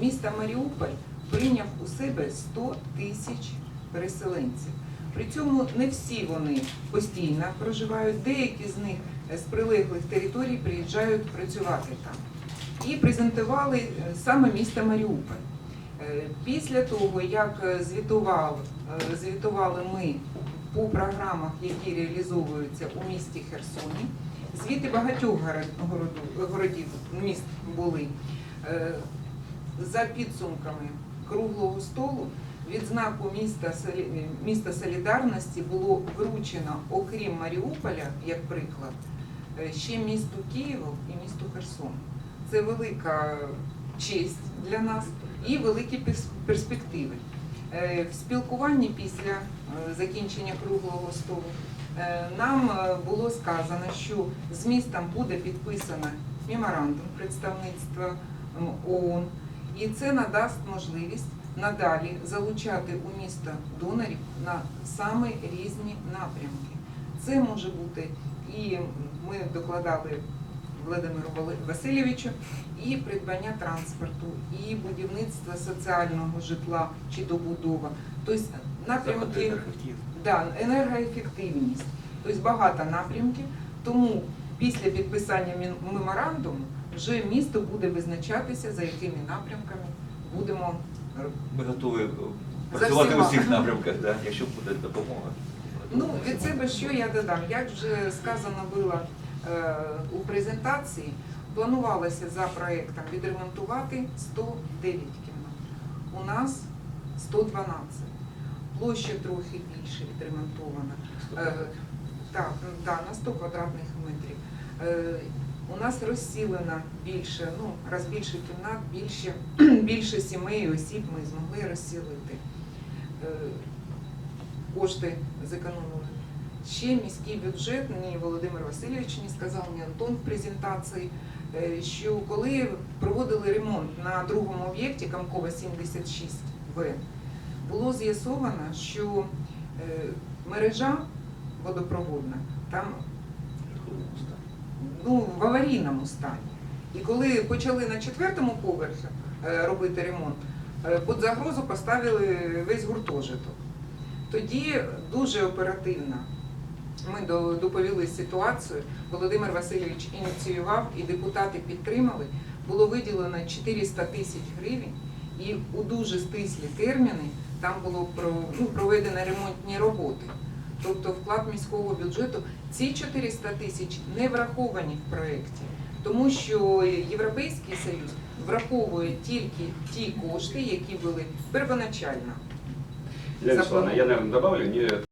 міста Маріуполь прийняв у себе 100 тисяч переселенців. При цьому не всі вони постійно проживають, деякі з них з прилеглих територій приїжджають працювати там. І презентували е, саме місто Маріуполь. Е, Після того, як е, звітував, звітували ми по програмах, які реалізовуються у місті Херсоні, звіти багатьох городів, міст були. За підсумками круглого столу відзнаку міста, міста Солідарності було вручено, окрім Маріуполя, як приклад, е, ще місту Києву і місту Херсон. Це велика честь для нас і великі перспективи. Е, В спілкуванні після е, закінчення круглого столу нам було сказано, що з містом буде підписано меморандум представництва ООН, і це надасть можливість надалі залучати у місто донорів на саме різні напрямки. Це може бути і ми докладали Володимиру Васильовичу, і придбання транспорту, і будівництво соціального житла чи добудова. Тобто напрямки да, енергоефективність, тобто багато напрямків. Тому після підписання меморандуму вже місто буде визначатися, за якими напрямками будемо Ми готові е, працювати у всіма. всіх напрямках, да, якщо буде допомога. Ну, від себе що я додам? Як вже сказано було е, у презентації, планувалося за проектом відремонтувати 109 кімнат. У нас 112. Площа трохи більше відремонтована. Е, Так, да, на 100 квадратних метрів. Е, У нас розсілено більше, ну, раз більше кімнат, більше, більше сімей, осіб ми змогли розсілити. Е, Кошти зекономили. Ще міський бюджет, ні Володимир Васильович не сказав, ні Антон в презентації, е, що коли проводили ремонт на другому об'єкті Камкова 76В, було з'ясовано, що е, мережа водопроводна там ну, в аварійному стані. І коли почали на четвертому поверсі е, робити ремонт, е, під загрозу поставили весь гуртожиток. Тоді дуже оперативно ми доповіли ситуацію. Володимир Васильович ініціював і депутати підтримали. Було виділено 400 тисяч гривень, і у дуже стислі терміни там було ну, проведено ремонтні роботи. Тобто вклад міського бюджету ці 400 тисяч не враховані в проєкті, тому що Європейський Союз враховує тільки ті кошти, які були первоначально Елена я, наверное, добавлю, не